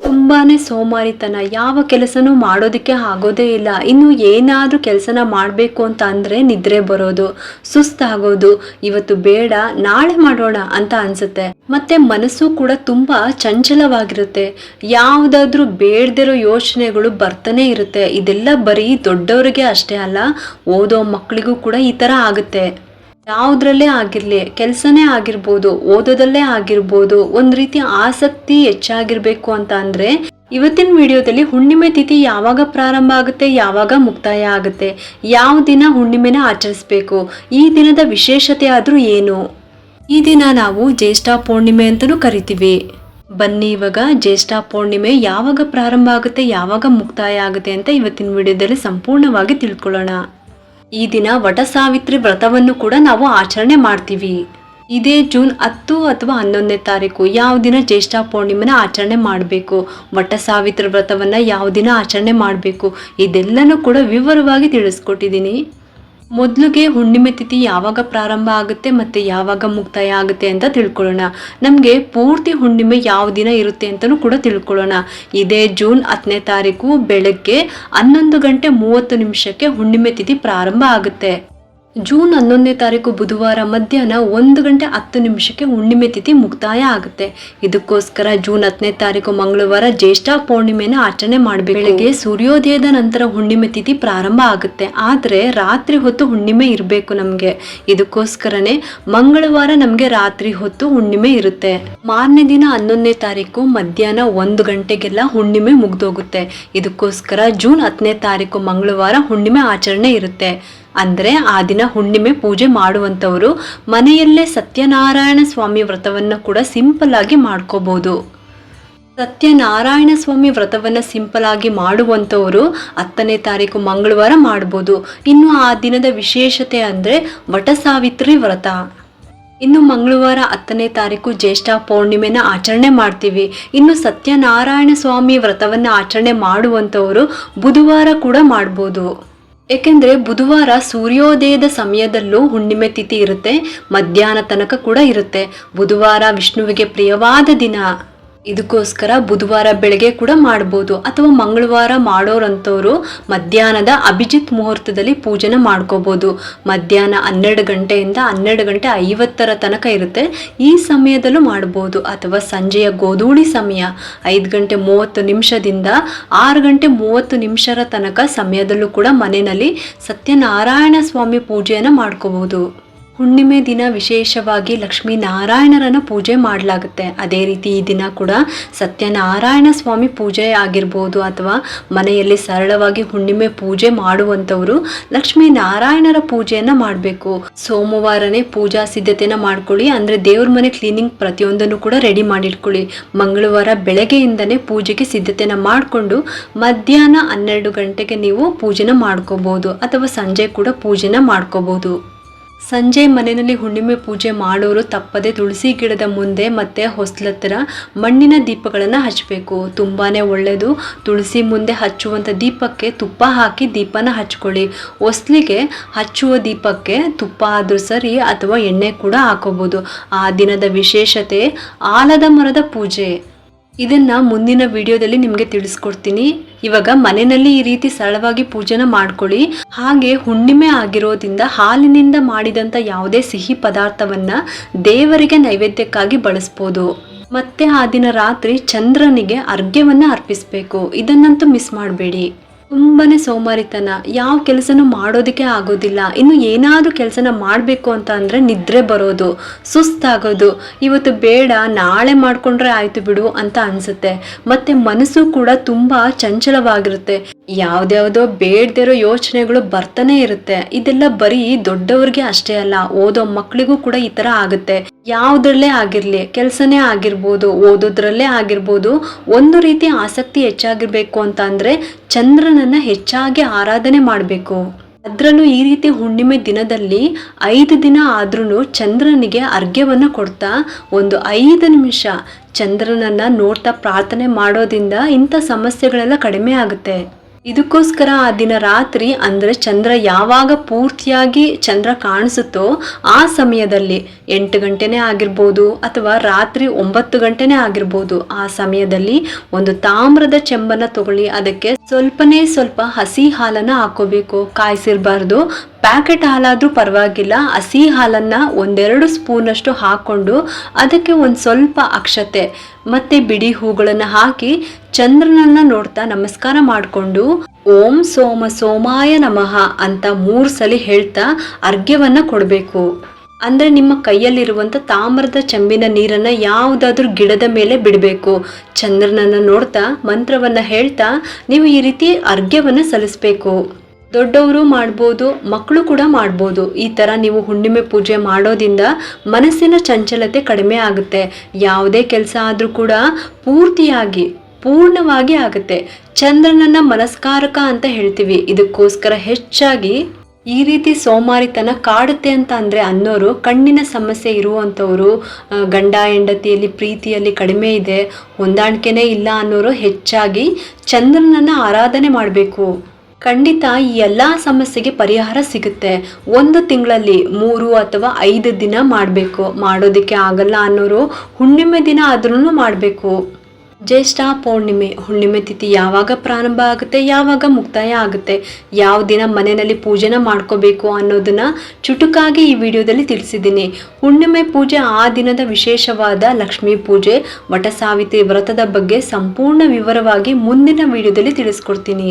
ತುಂಬಾನೇ ಸೋಮಾರಿತನ. ಯಾವ ಕೆಲಸನೂ ಮಾಡೋದಕ್ಕೆ ಆಗೋದೇ ಇಲ್ಲ. ಇನ್ನು ಏನಾದ್ರೂ ಕೆಲಸನ ಮಾಡಬೇಕು ಅಂತ ಅಂದರೆ ನಿದ್ರೆ ಬರೋದು ಸುಸ್ತಾಗೋದು ಇವತ್ತು ಬೇಡ, ನಾಳೆ ಮಾಡೋಣ ಅಂತ ಅನ್ಸುತ್ತೆ. ಮತ್ತೆ ಮನಸ್ಸು ಕೂಡ ತುಂಬಾ ಚಂಚಲವಾಗಿರುತ್ತೆ. ಯಾವುದಾದ್ರೂ ಬೇಡದಿರೋ ಯೋಚನೆಗಳು ಬರ್ತಾನೆ ಇರುತ್ತೆ. ಇದೆಲ್ಲ ಬರೀ ದೊಡ್ಡವರಿಗೆ ಅಷ್ಟೇ ಅಲ್ಲ, ಓದೋ ಮಕ್ಕಳಿಗೂ ಕೂಡ ಈ ತರ ಆಗುತ್ತೆ. ಯಾವುದ್ರಲ್ಲೇ ಆಗಿರಲಿ, ಕೆಲಸನೇ ಆಗಿರ್ಬೋದು, ಓದೋದಲ್ಲೇ ಆಗಿರ್ಬೋದು, ಒಂದು ರೀತಿ ಆಸಕ್ತಿ ಹೆಚ್ಚಾಗಿರ್ಬೇಕು ಅಂತ ಅಂದ್ರೆ, ಇವತ್ತಿನ ವಿಡಿಯೋದಲ್ಲಿ ಹುಣ್ಣಿಮೆ ತಿಥಿ ಯಾವಾಗ ಪ್ರಾರಂಭ ಆಗುತ್ತೆ, ಯಾವಾಗ ಮುಕ್ತಾಯ ಆಗುತ್ತೆ, ಯಾವ ದಿನ ಹುಣ್ಣಿಮೆನ ಆಚರಿಸ್ಬೇಕು, ಈ ದಿನದ ವಿಶೇಷತೆ ಆದ್ರೂ ಏನು? ಈ ದಿನ ನಾವು ಜ್ಯೇಷ್ಠ ಪೂರ್ಣಿಮೆ ಅಂತಲೂ ಕರಿತೀವಿ. ಬನ್ನಿ ಇವಾಗ ಜ್ಯೇಷ್ಠ ಪೂರ್ಣಿಮೆ ಯಾವಾಗ ಪ್ರಾರಂಭ ಆಗುತ್ತೆ, ಯಾವಾಗ ಮುಕ್ತಾಯ ಆಗುತ್ತೆ ಅಂತ ಇವತ್ತಿನ ವಿಡಿಯೋದಲ್ಲಿ ಸಂಪೂರ್ಣವಾಗಿ ತಿಳ್ಕೊಳ್ಳೋಣ. ಈ ದಿನ ವಟ ಸಾವಿತ್ರಿ ವ್ರತವನ್ನು ಕೂಡ ನಾವು ಆಚರಣೆ ಮಾಡ್ತೀವಿ. ಇದೇ ಜೂನ್ ಹತ್ತು ಅಥವಾ ಹನ್ನೊಂದನೇ ತಾರೀಕು ಯಾವ ದಿನ ಜ್ಯೇಷ್ಠ ಪೂರ್ಣಿಮೆನ ಆಚರಣೆ ಮಾಡಬೇಕು? ವಟ ಸಾವಿತ್ರಿ ವ್ರತವನ್ನು ಯಾವ ದಿನ ಆಚರಣೆ ಮಾಡಬೇಕು? ಇದೆಲ್ಲನೂ ಕೂಡ ವಿವರವಾಗಿ ತಿಳಿಸ್ಕೊಟ್ಟಿದ್ದೀನಿ. ಮೊದಲಿಗೆ ಹುಣ್ಣಿಮೆ ತಿಥಿ ಯಾವಾಗ ಪ್ರಾರಂಭ ಆಗುತ್ತೆ ಮತ್ತೆ ಯಾವಾಗ ಮುಕ್ತಾಯ ಆಗುತ್ತೆ ಅಂತ ತಿಳ್ಕೊಳ್ಳೋಣ. ನಮಗೆ ಪೂರ್ತಿ ಹುಣ್ಣಿಮೆ ಯಾವ ದಿನ ಇರುತ್ತೆ ಅಂತಲೂ ಕೂಡ ತಿಳ್ಕೊಳ್ಳೋಣ. ಇದೇ ಜೂನ್ ಹತ್ತನೇ ತಾರೀಕು ಬೆಳಗ್ಗೆ ಹನ್ನೊಂದು ಗಂಟೆ ಮೂವತ್ತು ನಿಮಿಷಕ್ಕೆ ಹುಣ್ಣಿಮೆ ತಿಥಿ ಪ್ರಾರಂಭ ಆಗುತ್ತೆ. ಜೂನ್ ಹನ್ನೊಂದನೇ ತಾರೀಕು ಬುಧವಾರ ಮಧ್ಯಾಹ್ನ ಒಂದು ಗಂಟೆ ಹತ್ತು ನಿಮಿಷಕ್ಕೆ ಹುಣ್ಣಿಮೆ ತಿಥಿ ಮುಕ್ತಾಯ ಆಗುತ್ತೆ. ಇದಕ್ಕೋಸ್ಕರ ಜೂನ್ ಹತ್ತನೇ ತಾರೀಕು ಮಂಗಳವಾರ ಜ್ಯೇಷ್ಠ ಪೌರ್ಣಿಮೆನ ಆಚರಣೆ ಮಾಡಬೇಕು. ಬೆಳಗ್ಗೆ ಸೂರ್ಯೋದಯದ ನಂತರ ಹುಣ್ಣಿಮೆ ತಿಥಿ ಪ್ರಾರಂಭ ಆಗುತ್ತೆ. ಆದರೆ ರಾತ್ರಿ ಹೊತ್ತು ಹುಣ್ಣಿಮೆ ಇರಬೇಕು ನಮಗೆ. ಇದಕ್ಕೋಸ್ಕರನೇ ಮಂಗಳವಾರ ನಮಗೆ ರಾತ್ರಿ ಹೊತ್ತು ಹುಣ್ಣಿಮೆ ಇರುತ್ತೆ. ಮಾರನೇ ದಿನ ಹನ್ನೊಂದನೇ ತಾರೀಕು ಮಧ್ಯಾಹ್ನ ಒಂದು ಗಂಟೆಗೆಲ್ಲ ಹುಣ್ಣಿಮೆ ಮುಗ್ದೋಗುತ್ತೆ. ಇದಕ್ಕೋಸ್ಕರ ಜೂನ್ ಹತ್ತನೇ ತಾರೀಕು ಮಂಗಳವಾರ ಹುಣ್ಣಿಮೆ ಆಚರಣೆ ಇರುತ್ತೆ. ಅಂದ್ರೆ ಆ ದಿನ ಹುಣ್ಣಿಮೆ ಪೂಜೆ ಮಾಡುವಂಥವರು ಮನೆಯಲ್ಲೇ ಸತ್ಯನಾರಾಯಣ ಸ್ವಾಮಿ ವ್ರತವನ್ನು ಕೂಡ ಸಿಂಪಲ್ ಆಗಿ ಮಾಡ್ಕೋಬಹುದು ಸತ್ಯನಾರಾಯಣ ಸ್ವಾಮಿ ವ್ರತವನ್ನ ಸಿಂಪಲ್ ಆಗಿ ಮಾಡುವಂಥವರು ಹತ್ತನೇ ತಾರೀಕು ಮಂಗಳವಾರ ಮಾಡ್ಬೋದು. ಇನ್ನು ಆ ದಿನದ ವಿಶೇಷತೆ ಅಂದ್ರೆ ವಟ ಸಾವಿತ್ರಿ ವ್ರತ. ಇನ್ನು ಮಂಗಳವಾರ ಹತ್ತನೇ ತಾರೀಕು ಜ್ಯೇಷ್ಠ ಪೌರ್ಣಿಮೆನ ಆಚರಣೆ ಮಾಡ್ತೀವಿ. ಇನ್ನು ಸತ್ಯನಾರಾಯಣ ಸ್ವಾಮಿ ವ್ರತವನ್ನ ಆಚರಣೆ ಮಾಡುವಂಥವರು ಬುಧವಾರ ಕೂಡ ಮಾಡ್ಬೋದು. ಏಕೆಂದ್ರೆ ಬುಧವಾರ ಸೂರ್ಯೋದಯದ ಸಮಯದಲ್ಲೂ ಹುಣ್ಣಿಮೆ ತಿಥಿ ಇರುತ್ತೆ, ಮಧ್ಯಾಹ್ನ ತನಕ ಕೂಡ ಇರುತ್ತೆ. ಬುಧವಾರ ವಿಷ್ಣುವಿಗೆ ಪ್ರಿಯವಾದ ದಿನ. ಇದಕ್ಕೋಸ್ಕರ ಬುಧವಾರ ಬೆಳಗ್ಗೆ ಕೂಡ ಮಾಡ್ಬೋದು. ಅಥವಾ ಮಂಗಳವಾರ ಮಾಡೋರಂಥವ್ರು ಮಧ್ಯಾಹ್ನದ ಅಭಿಜಿತ್ ಮುಹೂರ್ತದಲ್ಲಿ ಪೂಜೆನ ಮಾಡ್ಕೋಬೋದು. ಮಧ್ಯಾಹ್ನ ಹನ್ನೆರಡು ಗಂಟೆಯಿಂದ ಹನ್ನೆರಡು ಗಂಟೆ ಐವತ್ತರ ತನಕ ಇರುತ್ತೆ. ಈ ಸಮಯದಲ್ಲೂ ಮಾಡ್ಬೋದು. ಅಥವಾ ಸಂಜೆಯ ಗೋಧೂಳಿ ಸಮಯ, ಐದು ಗಂಟೆ ಮೂವತ್ತು ನಿಮಿಷದಿಂದ ಆರು ಗಂಟೆ ಮೂವತ್ತು ನಿಮಿಷರ ತನಕ ಸಮಯದಲ್ಲೂ ಕೂಡ ಮನೆಯಲ್ಲಿ ಸತ್ಯನಾರಾಯಣ ಸ್ವಾಮಿ ಪೂಜೆಯನ್ನು ಮಾಡ್ಕೋಬಹುದು ಹುಣ್ಣಿಮೆ ದಿನ ವಿಶೇಷವಾಗಿ ಲಕ್ಷ್ಮೀ ನಾರಾಯಣರನ್ನು ಪೂಜೆ ಮಾಡಲಾಗುತ್ತೆ. ಅದೇ ರೀತಿ ಈ ದಿನ ಕೂಡ ಸತ್ಯನಾರಾಯಣ ಸ್ವಾಮಿ ಪೂಜೆ ಆಗಿರ್ಬೋದು ಅಥವಾ ಮನೆಯಲ್ಲಿ ಸರಳವಾಗಿ ಹುಣ್ಣಿಮೆ ಪೂಜೆ ಮಾಡುವಂಥವರು ಲಕ್ಷ್ಮೀ ನಾರಾಯಣರ ಪೂಜೆಯನ್ನು ಮಾಡಬೇಕು. ಸೋಮವಾರನೇ ಪೂಜಾ ಸಿದ್ಧತೆನ ಮಾಡ್ಕೊಳ್ಳಿ, ಅಂದ್ರೆ ದೇವ್ರ ಮನೆ ಕ್ಲೀನಿಂಗ್ ಪ್ರತಿಯೊಂದನ್ನು ಕೂಡ ರೆಡಿ ಮಾಡಿಟ್ಕೊಳ್ಳಿ. ಮಂಗಳವಾರ ಬೆಳಗ್ಗೆಯಿಂದನೇ ಪೂಜೆಗೆ ಸಿದ್ಧತೆನ ಮಾಡಿಕೊಂಡು ಮಧ್ಯಾಹ್ನ ಹನ್ನೆರಡು ಗಂಟೆಗೆ ನೀವು ಪೂಜೆನ ಮಾಡ್ಕೋಬಹುದು ಅಥವಾ ಸಂಜೆ ಕೂಡ ಪೂಜೆನ ಮಾಡ್ಕೋಬಹುದು ಸಂಜೆ ಮನೆಯಲ್ಲಿ ಹುಣ್ಣಿಮೆ ಪೂಜೆ ಮಾಡೋರು ತಪ್ಪದೆ ತುಳಸಿ ಗಿಡದ ಮುಂದೆ ಮತ್ತೆ ಹೊಸ್ಲತ್ತರ ಮಣ್ಣಿನ ದೀಪಗಳನ್ನು ಹಚ್ಚಬೇಕು ತುಂಬಾನೇ ಒಳ್ಳೆಯದು ತುಳಸಿ ಮುಂದೆ ಹಚ್ಚುವಂಥ ದೀಪಕ್ಕೆ ತುಪ್ಪ ಹಾಕಿ ದೀಪನ ಹಚ್ಕೊಳ್ಳಿ. ಹೊಸ್ಲಿಗೆ ಹಚ್ಚುವ ದೀಪಕ್ಕೆ ತುಪ್ಪ ಆದರೂ ಸರಿ ಅಥವಾ ಎಣ್ಣೆ ಕೂಡ ಹಾಕೋಬೋದು. ಆ ದಿನದ ವಿಶೇಷತೆ ಆಲದ ಮರದ ಪೂಜೆ. ಇದನ್ನ ಮುಂದಿನ ವಿಡಿಯೋದಲ್ಲಿ ನಿಮಗೆ ತಿಳಿಸ್ಕೊಡ್ತೀನಿ. ಇವಾಗ ಮನೆಯಲ್ಲಿ ಈ ರೀತಿ ಸರಳವಾಗಿ ಪೂಜೆನ ಮಾಡ್ಕೊಳ್ಳಿ. ಹಾಗೆ ಹುಣ್ಣಿಮೆ ಆಗಿರೋದ್ರಿಂದ ಹಾಲಿನಿಂದ ಮಾಡಿದಂಥ ಯಾವುದೇ ಸಿಹಿ ಪದಾರ್ಥವನ್ನ ದೇವರಿಗೆ ನೈವೇದ್ಯಕ್ಕಾಗಿ ಬಳಸ್ಬೋದು. ಮತ್ತೆ ಆ ದಿನ ರಾತ್ರಿ ಚಂದ್ರನಿಗೆ ಅರ್ಘ್ಯವನ್ನ ಅರ್ಪಿಸಬೇಕು. ಇದನ್ನಂತೂ ಮಿಸ್ ಮಾಡಬೇಡಿ. ತುಂಬಾನೇ ಸೋಮಾರಿತನ. ಯಾವ ಕೆಲಸನೂ ಮಾಡೋದಕ್ಕೆ ಆಗೋದಿಲ್ಲ. ಇನ್ನು ಏನಾದರೂ ಕೆಲಸನ ಮಾಡಬೇಕು ಅಂತ ಅಂದರೆ ನಿದ್ರೆ ಬರೋದು, ಸುಸ್ತಾಗೋದು. ಇವತ್ತು ಬೇಡ, ನಾಳೆ ಮಾಡಿಕೊಂಡ್ರೆ ಆಯ್ತು ಬಿಡು ಅಂತ ಅನಿಸುತ್ತೆ. ಮತ್ತೆ ಮನಸ್ಸು ಕೂಡ ತುಂಬ ಚಂಚಲವಾಗಿರುತ್ತೆ. ಯಾವ್ದ್ಯಾವ್ದೋ ಬೇಡದಿರೋ ಯೋಚನೆಗಳು ಬರ್ತಾನೆ ಇರುತ್ತೆ. ಇದೆಲ್ಲ ಬರೀ ದೊಡ್ಡವ್ರಿಗೆ ಅಷ್ಟೇ ಅಲ್ಲ, ಓದೋ ಮಕ್ಕಳಿಗೂ ಕೂಡ ಈ ತರ ಆಗುತ್ತೆ. ಯಾವ್ದ್ರಲ್ಲೇ ಆಗಿರ್ಲಿ, ಕೆಲ್ಸನೇ ಆಗಿರ್ಬೋದು, ಓದೋದ್ರಲ್ಲೇ ಆಗಿರ್ಬೋದು, ಒಂದು ರೀತಿ ಆಸಕ್ತಿ ಹೆಚ್ಚಾಗಿರ್ಬೇಕು ಅಂತ ಅಂದ್ರೆ ಚಂದ್ರನನ್ನ ಹೆಚ್ಚಾಗಿ ಆರಾಧನೆ ಮಾಡಬೇಕು. ಅದರಲ್ಲೂ ಈ ರೀತಿ ಹುಣ್ಣಿಮೆ ದಿನದಲ್ಲಿ ಐದು ದಿನ ಆದ್ರೂ ಚಂದ್ರನಿಗೆ ಅರ್ಘ್ಯವನ್ನು ಕೊಡ್ತಾ, ಒಂದು ಐದು ನಿಮಿಷ ಚಂದ್ರನನ್ನ ನೋಡ್ತಾ ಪ್ರಾರ್ಥನೆ ಮಾಡೋದ್ರಿಂದ ಇಂಥ ಸಮಸ್ಯೆಗಳೆಲ್ಲ ಕಡಿಮೆ ಆಗುತ್ತೆ. ಇದಕ್ಕೋಸ್ಕರ ಆ ದಿನ ರಾತ್ರಿ ಅಂದರೆ ಚಂದ್ರ ಯಾವಾಗ ಪೂರ್ತಿಯಾಗಿ ಚಂದ್ರ ಕಾಣಿಸುತ್ತೋ ಆ ಸಮಯದಲ್ಲಿ ಎಂಟು ಗಂಟೆನೇ ಆಗಿರ್ಬೋದು ಅಥವಾ ರಾತ್ರಿ ಒಂಬತ್ತು ಗಂಟೆನೇ ಆಗಿರ್ಬೋದು ಆ ಸಮಯದಲ್ಲಿ ಒಂದು ತಾಮ್ರದ ಚೆಂಬನ್ನ ತಗೊಳ್ಳಿ. ಅದಕ್ಕೆ ಸ್ವಲ್ಪನೇ ಸ್ವಲ್ಪ ಹಸಿ ಹಾಲನ್ನ ಹಾಕೋಬೇಕು. ಕಾಯಿಸಿರಬಾರ್ದು. ಪ್ಯಾಕೆಟ್ ಹಾಲಾದರೂ ಪರವಾಗಿಲ್ಲ. ಹಸಿ ಹಾಲನ್ನು ಒಂದೆರಡು ಸ್ಪೂನಷ್ಟು ಹಾಕ್ಕೊಂಡು ಅದಕ್ಕೆ ಒಂದು ಸ್ವಲ್ಪ ಅಕ್ಷತೆ ಮತ್ತೆ ಬಿಡಿ ಹೂಗಳನ್ನು ಹಾಕಿ ಚಂದ್ರನನ್ನ ನೋಡ್ತಾ ನಮಸ್ಕಾರ ಮಾಡಿಕೊಂಡು ಓಂ ಸೋಮ ಸೋಮಾಯ ನಮಃ ಅಂತ ಮೂರು ಸಲ ಹೇಳ್ತಾ ಅರ್ಘ್ಯವನ್ನ ಕೊಡಬೇಕು. ಅಂದ್ರೆ ನಿಮ್ಮ ಕೈಯಲ್ಲಿರುವಂಥ ತಾಮ್ರದ ಚಂಬಿನ ನೀರನ್ನ ಯಾವುದಾದ್ರೂ ಗಿಡದ ಮೇಲೆ ಬಿಡಬೇಕು. ಚಂದ್ರನನ್ನ ನೋಡ್ತಾ ಮಂತ್ರವನ್ನ ಹೇಳ್ತಾ ನೀವು ಈ ರೀತಿ ಅರ್ಘ್ಯವನ್ನ ಸಲ್ಲಿಸ್ಬೇಕು. ದೊಡ್ಡವರು ಮಾಡ್ಬೋದು, ಮಕ್ಕಳು ಕೂಡ ಮಾಡ್ಬೋದು. ಈ ಥರ ನೀವು ಹುಣ್ಣಿಮೆ ಪೂಜೆ ಮಾಡೋದಿಂದ ಮನಸ್ಸಿನ ಚಂಚಲತೆ ಕಡಿಮೆ ಆಗುತ್ತೆ. ಯಾವುದೇ ಕೆಲಸ ಆದರೂ ಕೂಡ ಪೂರ್ತಿಯಾಗಿ, ಪೂರ್ಣವಾಗಿ ಆಗುತ್ತೆ. ಚಂದ್ರನನ್ನ ಮನಸ್ಕಾರಕ ಅಂತ ಹೇಳ್ತೀವಿ. ಇದಕ್ಕೋಸ್ಕರ ಹೆಚ್ಚಾಗಿ ಈ ರೀತಿ ಸೋಮಾರಿತನ ಕಾಡುತ್ತೆ ಅಂತ ಅಂದರೆ ಅನ್ನೋರು, ಕಣ್ಣಿನ ಸಮಸ್ಯೆ ಇರುವಂಥವರು ಗಂಡ ಹೆಂಡತಿಯಲ್ಲಿ ಪ್ರೀತಿಯಲ್ಲಿ ಕಡಿಮೆ ಇದೆ, ಹೊಂದಾಣಿಕೆನೇ ಇಲ್ಲ ಅನ್ನೋರು ಹೆಚ್ಚಾಗಿ ಚಂದ್ರನನ್ನು ಆರಾಧನೆ ಮಾಡಬೇಕು. ಖಂಡಿತ ಈ ಎಲ್ಲ ಸಮಸ್ಯೆಗೆ ಪರಿಹಾರ ಸಿಗುತ್ತೆ. ಒಂದು ತಿಂಗಳಲ್ಲಿ ಮೂರು ಅಥವಾ ಐದು ದಿನ ಮಾಡಬೇಕು. ಮಾಡೋದಕ್ಕೆ ಆಗಲ್ಲ ಅನ್ನೋರು ಹುಣ್ಣಿಮೆ ದಿನ ಆದ್ರೂ ಮಾಡಬೇಕು. ಜ್ಯೇಷ್ಠ ಪೌರ್ಣಿಮೆ, ಹುಣ್ಣಿಮೆ ತಿಥಿ ಯಾವಾಗ ಪ್ರಾರಂಭ ಆಗುತ್ತೆ, ಯಾವಾಗ ಮುಕ್ತಾಯ ಆಗುತ್ತೆ, ಯಾವ ದಿನ ಮನೆಯಲ್ಲಿ ಪೂಜೆನ ಮಾಡ್ಕೋಬೇಕು ಅನ್ನೋದನ್ನ ಚುಟುಕಾಗಿ ಈ ವಿಡಿಯೋದಲ್ಲಿ ತಿಳಿಸಿದ್ದೀನಿ. ಹುಣ್ಣಿಮೆ ಪೂಜೆ ಆ ದಿನದ ವಿಶೇಷವಾದ ಲಕ್ಷ್ಮೀ ಪೂಜೆ. ವಟ ಸಾವಿತ್ರಿ ವ್ರತದ ಬಗ್ಗೆ ಸಂಪೂರ್ಣ ವಿವರವಾಗಿ ಮುಂದಿನ ವಿಡಿಯೋದಲ್ಲಿ ತಿಳಿಸ್ಕೊಡ್ತೀನಿ.